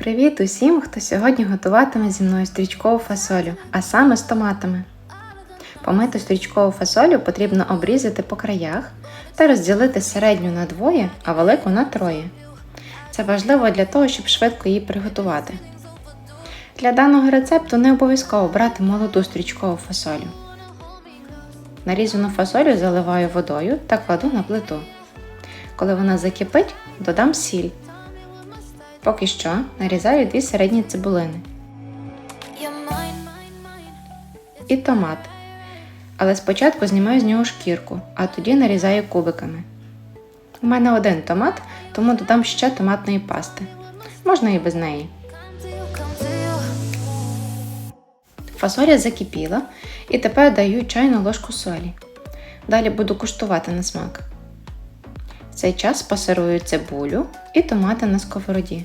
Привіт усім, хто сьогодні готуватиме зі мною стрічкову фасолю, а саме з томатами. Помиту стрічкову фасолю потрібно обрізати по краях та розділити середню на двоє, а велику на троє. Це важливо для того, щоб швидко її приготувати. Для даного рецепту не обов'язково брати молоду стрічкову фасолю. Нарізану фасолю заливаю водою та кладу на плиту. Коли вона закипить, додам сіль. Поки що нарізаю дві середні цибулини і томат. Але спочатку знімаю з нього шкірку, а тоді нарізаю кубиками. У мене один томат, тому додам ще томатної пасти. Можна і без неї. Фасоля закипіла і тепер даю чайну ложку солі. Далі буду куштувати на смак. Цей час пасирую цибулю і томати на сковороді.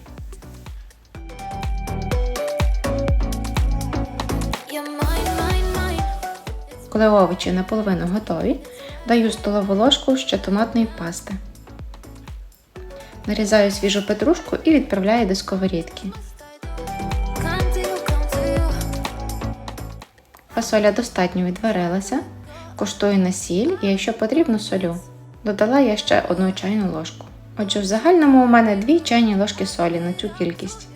Коли овочі наполовину готові, даю столову ложку ще томатної пасти. Нарізаю свіжу петрушку і відправляю до сковорідки. Фасоля достатньо відварилася, коштую на сіль і якщо потрібно солю. Додала я ще одну чайну ложку. Отже, в загальному у мене 2 чайні ложки солі на цю кількість.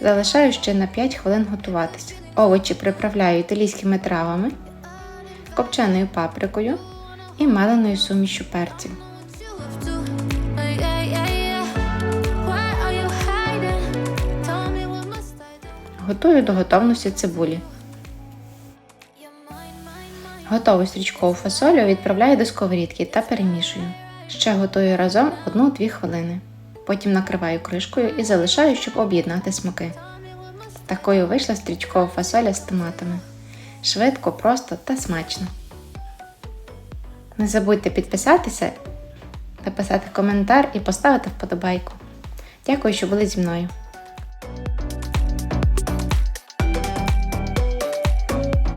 Залишаю ще на 5 хвилин готуватися. Овочі приправляю італійськими травами, копченою паприкою і меленою сумішю перців. Готую до готовності цибулі. Готову стрічкову фасолю відправляю до сковорідки та перемішую. Ще готую разом 1-2 хвилини. Потім накриваю кришкою і залишаю, щоб об'єднати смаки. Такою вийшла стрічкова фасоля з томатами. Швидко, просто та смачно. Не забудьте підписатися, написати коментар і поставити вподобайку. Дякую, що були зі мною.